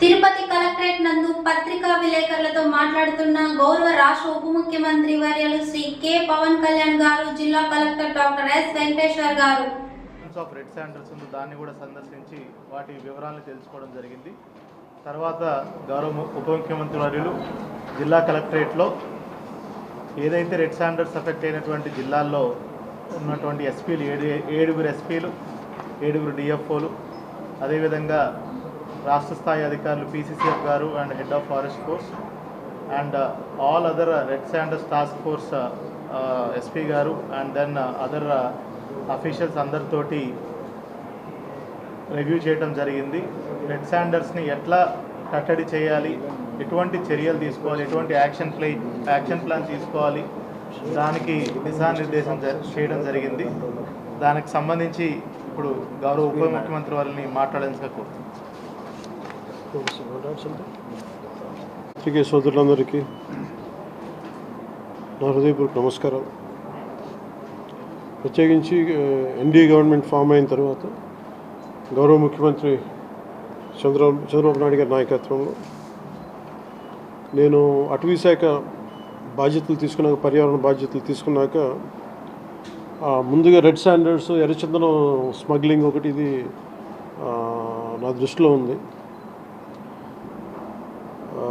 Tirupati collectorate నందు పత్రికా విలేకరులతో మాట్లాడుతున్న గౌరవ రాష్ట్ర ఉప ముఖ్యమంత్రి వర్యలు శ్రీ కె పవన్ కళ్యాణ్ గారు జిల్లా కలెక్టర్ డాక్టర్ ఎస్ వెంకటేశ్వర్ గారు. ఆఫ్ రెడ్ శాండర్స్ ఉంది దాన్ని కూడా సందర్శించి వాటి వివరాలను తెలుసుకోవడం జరిగింది. తర్వాత గౌరవ ఉప ముఖ్యమంత్రి వర్యులు జిల్లా కలెక్టరేట్లో ఏదైతే రెడ్ శాండర్స్ ఎఫెక్ట్ అయినటువంటి జిల్లాల్లో ఉన్నటువంటి ఎస్పీలు ఏడు ఏడుగురు ఎస్పీలు ఏడుగురు డిఎఫ్ఓలు అదేవిధంగా రాష్ట్ర స్థాయి అధికారులు PCCF garu and head of forest force and all other red sanders task force SP garu and then other officials అందరితోటి రివ్యూ చేయడం జరిగింది. రెడ్ శాండర్స్ని ఎట్లా కట్టడి చేయాలి? ఎటువంటి చర్యలు తీసుకోవాలి? ఎటువంటి యాక్షన్ ప్లే యాక్షన్ ప్లాన్ తీసుకోవాలి? దానికి దిశానిర్దేశం చేయడం జరిగింది. దానికి సంబంధించి ఇప్పుడు గౌరవ ఉప ముఖ్యమంత్రి వారిని మాట్లాడేందుకు కోరుతున్నాను పత్రికే సోదరులందరికీ నా హృదయపూర్వక నమస్కారం ప్రత్యేకించి ఎన్డీఏ గవర్నమెంట్ ఫామ్ అయిన తర్వాత గౌరవ ముఖ్యమంత్రి చంద్ర చంద్రబాబు నాయుడు గారి నాయకత్వంలో నేను అటవీ శాఖ బాధ్యతలు తీసుకున్నాక పర్యావరణ బాధ్యతలు తీసుకున్నాక ముందుగా రెడ్ స్టాండర్డ్స్ ఎర్రచందనం స్మగ్లింగ్ ఒకటి ఇది నా దృష్టిలో ఉంది.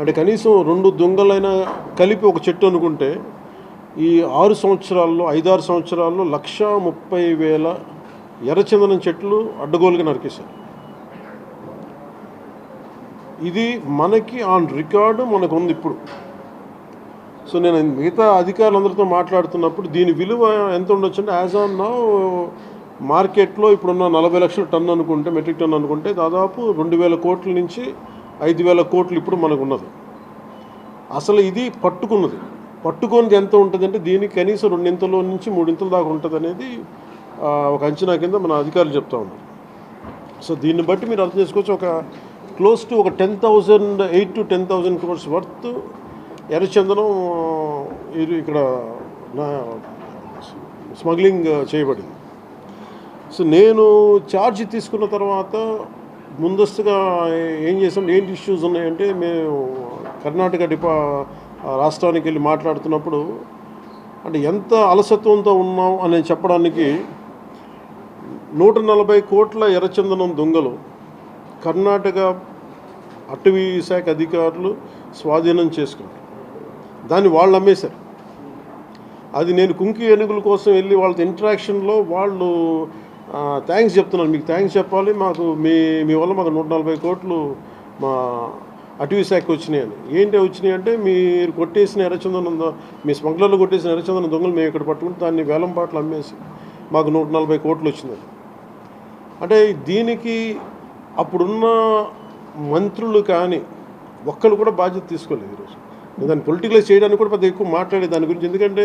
అంటే కనీసం రెండు దొంగలైనా కలిపి ఒక చెట్టు అనుకుంటే ఈ ఆరు సంవత్సరాల్లో ఐదారు సంవత్సరాల్లో లక్ష ముప్పై వేల ఎర్రచందనం చెట్లు అడ్డగోలుగా నరికేశారు. ఇది మనకి ఆన్ రికార్డు మనకు ఉంది ఇప్పుడు. సో నేను మిగతా అధికారులందరితో మాట్లాడుతున్నప్పుడు దీని విలువ ఎంత ఉండొచ్చు అంటే యాజ్ ఆన్ నా మార్కెట్లో ఇప్పుడున్న నలభై లక్షల టన్ అనుకుంటే మెట్రిక్ టన్ అనుకుంటే దాదాపు రెండు వేల కోట్ల నుంచి ఐదు వేల కోట్లు ఇప్పుడు మనకు ఉన్నది అసలు ఇది పట్టుకున్నది. పట్టుకొని ఎంత ఉంటుందంటే దీనికి కనీసం రెండింతలో నుంచి మూడింతల దాకా ఉంటుంది అనేది ఒక అంచనా కింద మన అధికారులు చెప్తా ఉన్నారు. సో దీన్ని బట్టి మీరు అర్థం చేసుకోవచ్చు. ఒక క్లోజ్ టు ఒక ten thousand eight to ten thousand crores worth ఎర్రచందనం ఇది ఇక్కడ నా స్మగ్లింగ్ చేయబడింది. సో నేను ఛార్జ్ తీసుకున్న తర్వాత ముందస్తుగా ఏం చేసాం? ఏంటి ఇష్యూస్ ఉన్నాయంటే మేము కర్ణాటక డిపా రాష్ట్రానికి వెళ్ళి మాట్లాడుతున్నప్పుడు అంటే ఎంత అలసత్వంతో ఉన్నాం అని చెప్పడానికి నూట నలభై కోట్ల ఎర్రచందనం దొంగలు కర్ణాటక అటవీ శాఖ అధికారులు స్వాధీనం చేసుకున్నారు. దాన్ని వాళ్ళు అమ్మేశారు అది నేను కుంకి ఏనుగుల కోసం వెళ్ళి వాళ్ళ ఇంటరాక్షన్లో వాళ్ళు థ్యాంక్స్ చెప్తున్నాను. మీకు థ్యాంక్స్ చెప్పాలి. మాకు మీ మీ వల్ల మాకు నూట నలభై కోట్లు మా అటవీ శాఖకి వచ్చినాయని ఏంటి వచ్చినాయి అంటే మీరు కొట్టేసిన ఎర్రచందనం మీ స్మగ్లర్లు కొట్టేసిన ఎర్రచందనం దొంగలు మేము ఇక్కడ పట్టుకుని దాన్ని వేలం పాటలు అమ్మేసి మాకు నూట నలభై కోట్లు వచ్చింది అంటే దీనికి అప్పుడున్న మంత్రులు కానీ ఒక్కరు కూడా బాధ్యత తీసుకోలేదు ఈరోజు. దాన్ని పొలిటికలైజ్ చేయడానికి కూడా పెద్ద ఎక్కువ మాట్లాడే దాని గురించి. ఎందుకంటే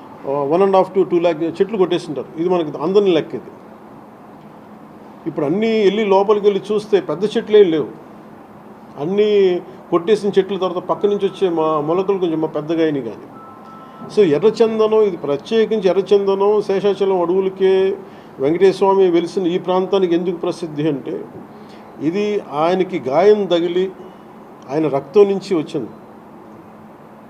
one and half to two lakh చెట్లు కొట్టేసింటారు. ఇది మనకి అందని లెక్క ఇది ఇప్పుడు అన్నీ వెళ్ళి లోపలికి వెళ్ళి చూస్తే పెద్ద చెట్లు ఏం లేవు. అన్నీ కొట్టేసిన చెట్ల తర్వాత పక్క నుంచి వచ్చే మా మొలకలు కొంచెం మా పెద్దగా అయినాయి కానీ. సో ఎర్రచందనం ఇది ప్రత్యేకించి ఎర్రచందనం శేషాచలం అడవులకే వెంకటేశ్వమి వెలిసిన ఈ ప్రాంతానికి ఎందుకు ప్రసిద్ధి అంటే ఇది ఆయనకి గాయం తగిలి ఆయన రక్తం నుంచి వచ్చింది.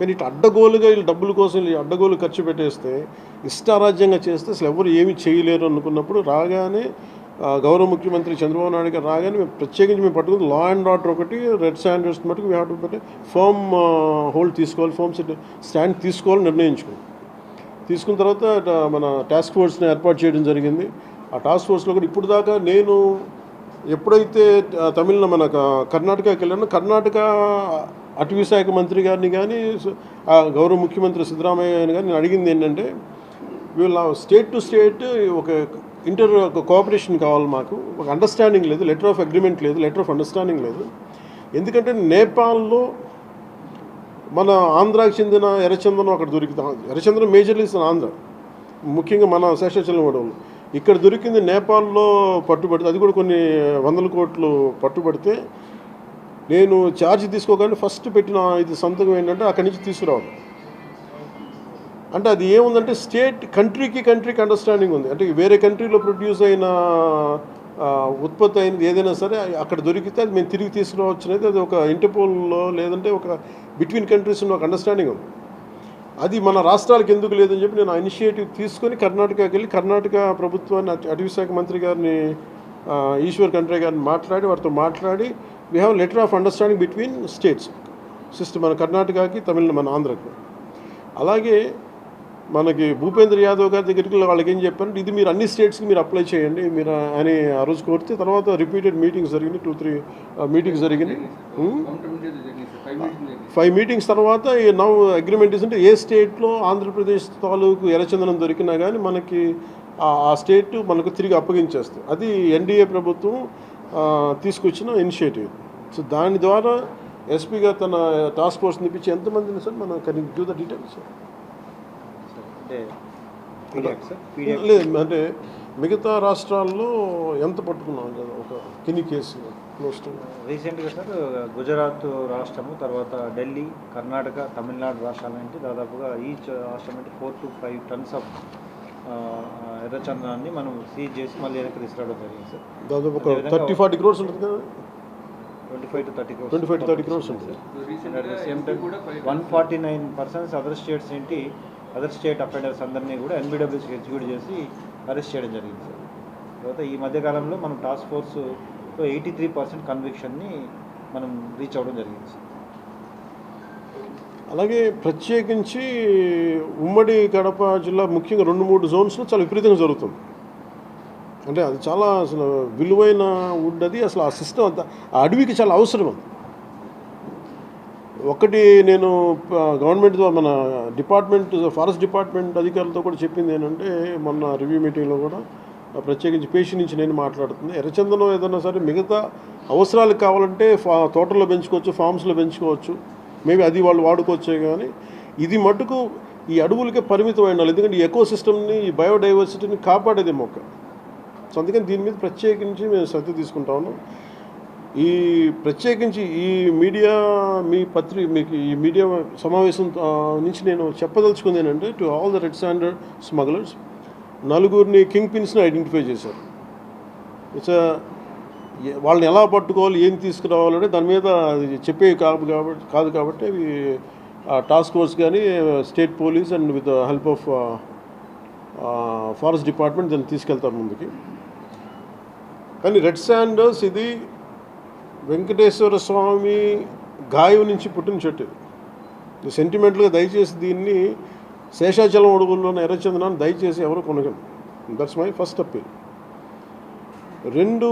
కానీ ఇటు అడ్డగోలుగా వీళ్ళు డబ్బుల కోసం వీళ్ళు అడ్డగోలు ఖర్చు పెట్టేస్తే ఇష్టారాజ్యంగా చేస్తే అసలు ఎవరు ఏమీ చేయలేరు అనుకున్నప్పుడు రాగానే గౌరవ ముఖ్యమంత్రి చంద్రబాబు నాయుడు గారు రాగానే మేము ప్రత్యేకించి మేము పట్టుకుని లా అండ్ ఆర్డర్ ఒకటి రెడ్ స్టాండర్డ్స్ మటుకు వీ హ్యావ్ టు పెట్టి ఫర్మ్ హోల్డ్ తీసుకోవాలి ఫర్మ్ స్టాండ్ తీసుకోవాలని నిర్ణయించుకున్నాం. తీసుకున్న తర్వాత మన టాస్క్ ఫోర్స్ని ఏర్పాటు చేయడం జరిగింది. ఆ టాస్క్ ఫోర్స్లో కూడా ఇప్పుడు దాకా నేను ఎప్పుడైతే తమిళ మన కర్ణాటకకి వెళ్ళానో కర్ణాటక అటవీ శాఖ మంత్రి గారిని కానీ గౌరవ ముఖ్యమంత్రి సిద్ధరామయ్య గారిని కానీ నేను అడిగింది ఏంటంటే వీళ్ళ స్టేట్ టు స్టేట్ ఒక ఇంటర్ ఒక కోఆపరేషన్ కావాలి మాకు. ఒక అండర్స్టాండింగ్ లేదు లెటర్ ఆఫ్ అగ్రిమెంట్ లేదు లెటర్ ఆఫ్ అండర్స్టాండింగ్ లేదు. ఎందుకంటే నేపాల్లో మన ఆంధ్రాకి చెందిన ఎర్రచందనం అక్కడ దొరికితే ఎర్రచందనం మేజర్లీస్ ఆంధ్ర. ముఖ్యంగా మన శేషాచలం గొడవలు ఇక్కడ దొరికింది నేపాల్లో పట్టుబడితే అది కూడా కొన్ని వందల కోట్లు పట్టుబడితే నేను ఛార్జ్ తీసుకోగానే ఫస్ట్ పెట్టిన ఇది సంతకం ఏంటంటే అక్కడి నుంచి తీసుకురావడం అంటే అది ఏముందంటే స్టేట్ కంట్రీకి కంట్రీకి అండర్స్టాండింగ్ ఉంది. అంటే వేరే కంట్రీలో ప్రొడ్యూస్ అయిన ఉత్పత్తి అయినది ఏదైనా సరే అక్కడ దొరికితే అది మేము తిరిగి తీసుకురావచ్చు అనేది అది ఒక ఇంటర్పోల్లో లేదంటే ఒక బిట్వీన్ కంట్రీస్ ఉన్న ఒక అండర్స్టాండింగ్ ఉంది. అది మన రాష్ట్రాలకు ఎందుకు లేదని చెప్పి నేను ఆ ఇనిషియేటివ్ తీసుకొని కర్ణాటకకి వెళ్ళి కర్ణాటక ప్రభుత్వాన్ని అటవీ శాఖ మంత్రి గారిని ఈశ్వర్ కంట్రే గారిని మాట్లాడి వారితో మాట్లాడి we have letter of understanding between states system మన కర్ణాటకకి తమిళ మన ఆంధ్రకి. అలాగే మనకి భూపేంద్ర యాదవ్ గారి దగ్గరికి వాళ్ళకి ఏం చెప్పారంటే ఇది మీరు అన్ని స్టేట్స్కి మీరు అప్లై చేయండి మీరు అని ఆ రోజు కోరితే తర్వాత రిపీటెడ్ మీటింగ్స్ జరిగినాయి టూ త్రీ మీటింగ్స్ జరిగినాయి. Hmm? ఫైవ్ మీటింగ్స్ తర్వాత ఈ నవ్ అగ్రిమెంట్ అంటే ఏ స్టేట్లో ఆంధ్రప్రదేశ్ తాలూకు ఎర్రచందనం దొరికినా కానీ మనకి ఆ- స్టేట్ మనకు తిరిగి అప్పగించేస్తుంది అది ఎన్డీఏ ప్రభుత్వం తీసుకొచ్చిన ఇనిషియేటివ్ సో దాని ద్వారా ఎస్పీ గారు తన టాస్క్ ఫోర్స్ నిపించి ఎంతమందిని సార్? మనం కెన్ గివ్ ద డీటెయిల్స్ అంటే లేదు అంటే మిగతా రాష్ట్రాల్లో ఎంత పట్టుకున్నాం కదా ఒక కిన్ని కేసు రీసెంట్గా సార్ గుజరాత్ రాష్ట్రము తర్వాత ఢిల్లీ కర్ణాటక తమిళనాడు రాష్ట్రాల నుంచి దాదాపుగా ఈచ్ రాష్ట్రం నుంచి four to five tons of ఎర్రచందనాన్ని మనం సీజ్ చేసి మళ్ళీ వెనక్కి తీసుకురావడం జరిగింది సార్. దాదాపు ఒక థర్టీ ఫార్టీ క్రోర్స్ ఉంటుంది కదా? Twenty five to thirty twenty five to thirty crores ఉంటుంది and at the same time one forty nine persons other states ఏంటి అదర్ స్టేట్ అఫెండర్స్ అందరినీ కూడా ఎన్బిడబ్ల్యూస్కి ఎగ్జిక్యూట్ చేసి అరెస్ట్ చేయడం జరిగింది సార్. తర్వాత ఈ మధ్యకాలంలో మనం టాస్క్ ఫోర్స్లో ఎయిటీ త్రీ పర్సెంట్ కన్విక్షన్ని మనం రీచ్ అవ్వడం జరిగింది సార్. అలాగే ప్రత్యేకించి ఉమ్మడి కడప జిల్లా ముఖ్యంగా రెండు మూడు జోన్స్లో చాలా విపరీతంగా జరుగుతుంది. అంటే అది చాలా అసలు విలువైన వుడ్ అది అసలు ఆ సిస్టమ్ అంతా ఆ అడవికి చాలా అవసరం అది. ఒకటి నేను గవర్నమెంట్ మన డిపార్ట్మెంట్ ఫారెస్ట్ డిపార్ట్మెంట్ అధికారులతో కూడా చెప్పింది ఏంటంటే మొన్న రివ్యూ మీటింగ్లో కూడా ప్రత్యేకించి పేషి నుంచి నేను మాట్లాడుతుంది. ఎర్రచందనం ఏదైనా సరే మిగతా అవసరాలు కావాలంటే ఫా తోటల్లో పెంచుకోవచ్చు ఫామ్స్లో పెంచుకోవచ్చు. మేబీ అది వాళ్ళు వాడుకోవచ్చే కానీ ఇది మటుకు ఈ అడవులకే పరిమితం అయిన ఎందుకంటే ఈ ఎకో సిస్టమ్ని ఈ బయోడైవర్సిటీని కాపాడేది మొక్క. సో అందుకని దీని మీద ప్రత్యేకించి మేము శ్రద్ధ తీసుకుంటా ఉన్నాం. ఈ ప్రత్యేకించి ఈ మీడియా మీ పత్రి మీకు ఈ మీడియా సమావేశం నుంచి నేను చెప్పదలుచుకుంది ఏంటంటే to all the red standard smugglers నలుగురిని కింగ్ పిన్స్ని ఐడెంటిఫై చేశారు. ఇట్స్ వాళ్ళని ఎలా పట్టుకోవాలి ఏం తీసుకురావాలంటే దాని మీద అది కాదు కాబట్టి కాదు కాబట్టి అవి టాస్క్ ఫోర్స్ కానీ state police and with help of forest department దాన్ని తీసుకెళ్తారు ముందుకి. కానీ రెడ్ శాండర్స్ ఇది వెంకటేశ్వర స్వామి గాయం నుంచి పుట్టిన చెట్టు. ఇది సెంటిమెంటల్గా దయచేసి దీన్ని శేషాచలం అడుగుల్లోని ఎర్రచందనాన్ని దయచేసి ఎవరు కొనగండి దట్స్ మై ఫస్ట్ అప్పీల్ రెండు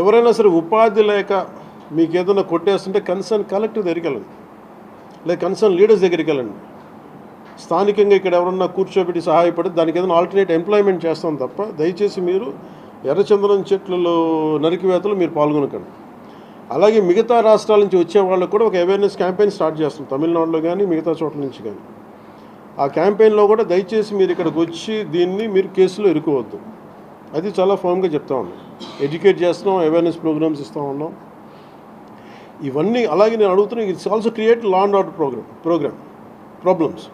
ఎవరైనా సరే ఉపాధి లేక మీకు ఏదైనా కొట్టేస్తుంటే కన్సర్న్ కలెక్టర్ దగ్గరికి వెళ్ళండి. లేదా కన్సర్న్ లీడర్స్ దగ్గరికి వెళ్ళండి. స్థానికంగా ఇక్కడ ఎవరన్నా కూర్చోబెట్టి సహాయపడి దానికి ఏదైనా ఆల్టర్నేట్ ఎంప్లాయ్మెంట్ చేస్తాం తప్ప దయచేసి మీరు ఎర్రచందనం చెట్లలో నరికివేతలు మీరు పాల్గొనకండి. అలాగే మిగతా రాష్ట్రాల నుంచి వచ్చే వాళ్ళకు కూడా ఒక అవేర్నెస్ క్యాంపెయిన్ స్టార్ట్ చేస్తాం. తమిళనాడులో కానీ మిగతా చోట్ల నుంచి కానీ ఆ క్యాంపెయిన్లో కూడా దయచేసి మీరు ఇక్కడికి వచ్చి దీన్ని మీరు కేసులో ఇరుకోవద్దు. అది చాలా ఫామ్గా చెప్తా ఉన్నాం. ఎడ్యుకేట్ చేస్తున్నాం అవేర్నెస్ ప్రోగ్రామ్స్ ఇస్తూ ఉన్నాం. ఇవన్నీ అలాగే నేను అడుగుతున్నా it's also create law and order program program problems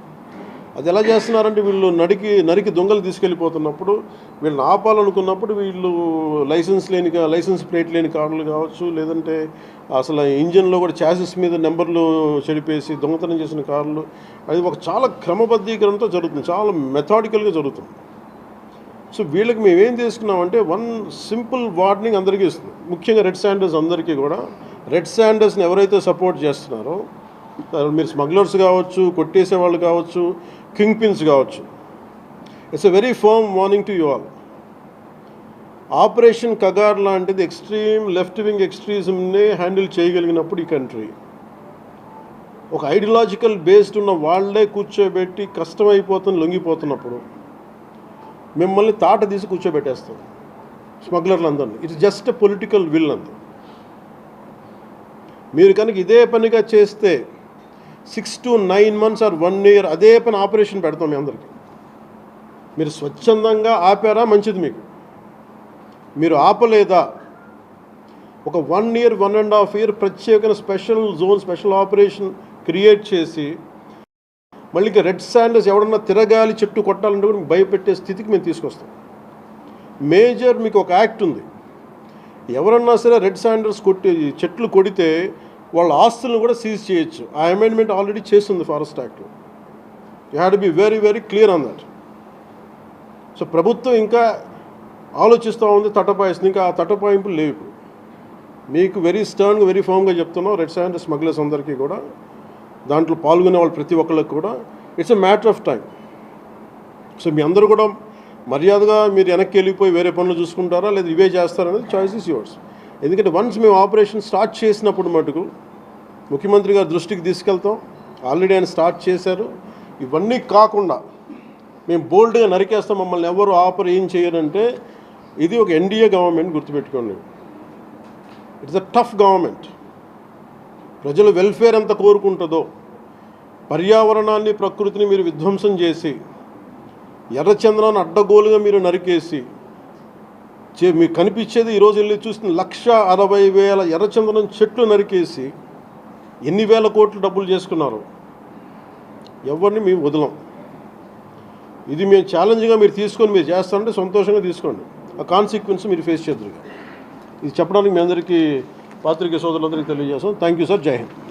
అది ఎలా చేస్తున్నారంటే వీళ్ళు నడికి నరికి దొంగలు తీసుకెళ్ళిపోతున్నప్పుడు వీళ్ళని ఆపాలనుకున్నప్పుడు వీళ్ళు లైసెన్స్ లేని లైసెన్స్ ప్లేట్ లేని కార్లు కావచ్చు లేదంటే అసలు ఇంజన్లో కూడా ఛాసెస్ మీద నెంబర్లు చెడిపేసి దొంగతనం చేసిన కార్లు. అది ఒక చాలా క్రమబద్ధీకరణతో జరుగుతుంది చాలా మెథాడికల్గా జరుగుతుంది. సో వీళ్ళకి మేమేం చేసుకున్నామంటే వన్ సింపుల్ వార్నింగ్ అందరికీ ఇస్తుంది. ముఖ్యంగా రెడ్ శాండర్స్ అందరికీ కూడా. రెడ్ శాండర్స్ని ఎవరైతే సపోర్ట్ చేస్తున్నారో మీరు స్మగ్లర్స్ కావచ్చు కొట్టేసే వాళ్ళు కావచ్చు కింగ్ పిన్స్ కావచ్చు. It's a very firm warning to you all operation Kagar లాంటిది ఎక్స్ట్రీమ్ లెఫ్ట్ వింగ్ ఎక్స్ట్రీజంని హ్యాండిల్ చేయగలిగినప్పుడు ఈ కంట్రీ. ఒక ఐడియాలజికల్ బేస్డ్ ఉన్న వాళ్ళే కూర్చోబెట్టి కష్టమైపోతుంది లొంగిపోతున్నప్పుడు మిమ్మల్ని తాట తీసి కూర్చోబెట్టేస్తాం స్మగ్లర్లు అందరినీ ఇట్స్ జస్ట్ పొలిటికల్ విల్ అంతే. మీరు కనుక ఇదే పనిగా చేస్తే six to nine months or one year అదే పని ఆపరేషన్ పెడతాం మీ అందరికీ. మీరు స్వచ్ఛందంగా ఆపారా? మంచిది మీకు. మీరు ఆపలేదా? ఒక one year one and half year ప్రత్యేకమైన special zone special operation create చేసి మళ్ళీ ఇంకా రెడ్ శాండర్స్ ఎవడన్నా తిరగాలి చెట్టు కొట్టాలంటే కూడా మీకు భయపెట్టే స్థితికి మేము తీసుకొస్తాం. మేజర్ మీకు ఒక యాక్ట్ ఉంది. ఎవరన్నా సరే రెడ్ శాండర్స్ కొట్టి చెట్లు కొడితే వాళ్ళ ఆస్తులను కూడా సీజ్ చేయొచ్చు. ఆ అమెండ్మెంట్ ఆల్రెడీ చేస్తుంది ఫారెస్ట్ యాక్ట్లో. You had be very very clear on that so ప్రభుత్వం ఇంకా ఆలోచిస్తూ ఉంది తటపాయిస్తుంది. ఇంకా ఆ తటపాయింపులు లేవు. ఇప్పుడు మీకు వెరీ స్టర్న్గా వెరీ ఫామ్గా చెప్తున్నాం రెడ్ శాండర్ స్మగ్లర్స్ అందరికీ కూడా. దాంట్లో పాల్గొనే వాళ్ళు ప్రతి ఒక్కళ్ళకి కూడా it's a matter of time so మీ అందరూ కూడా మర్యాదగా మీరు వెనక్కి వెళ్ళిపోయి వేరే పనులు చూసుకుంటారా? లేదా ఇవే చేస్తారనేది చాయిస్ ఇస్ యువర్స్ ఎందుకంటే వన్స్ మేము ఆపరేషన్ స్టార్ట్ చేసినప్పుడు మటుకు ముఖ్యమంత్రి గారి దృష్టికి తీసుకెళ్తాం. ఆల్రెడీ ఆయన స్టార్ట్ చేశారు. ఇవన్నీ కాకుండా మేము బోల్డ్గా నరికేస్తాం మమ్మల్ని ఎవరు ఆపర్ ఏం చేయరంటే ఇది ఒక ఎన్డీఏ గవర్నమెంట్ గుర్తుపెట్టుకోండి. ఇట్స్ అ టఫ్ గవర్నమెంట్ ప్రజల వెల్ఫేర్ ఎంత కోరుకుంటుందో పర్యావరణాన్ని ప్రకృతిని మీరు విధ్వంసం చేసి ఎర్రచంద్రాన్ని అడ్డగోలుగా మీరు నరికేసి చే మీకు కనిపించేది ఈరోజు వెళ్ళి చూసిన లక్ష అరవై వేల ఎర్రచందనం చెట్లు నరికేసి ఎన్ని వేల కోట్లు డబ్బులు చేసుకున్నారు ఎవరిని మేము వదలం. ఇది మేము ఛాలెంజ్గా మీరు తీసుకొని మీరు చేస్తారంటే సంతోషంగా తీసుకోండి. ఆ కాన్సిక్వెన్స్ మీరు ఫేస్ చేద్దరు ఇది చెప్పడానికి మీ అందరికీ పాత్రికే సోదరులందరికీ తెలియజేస్తాం థ్యాంక్ యూ సార్ జై హింద్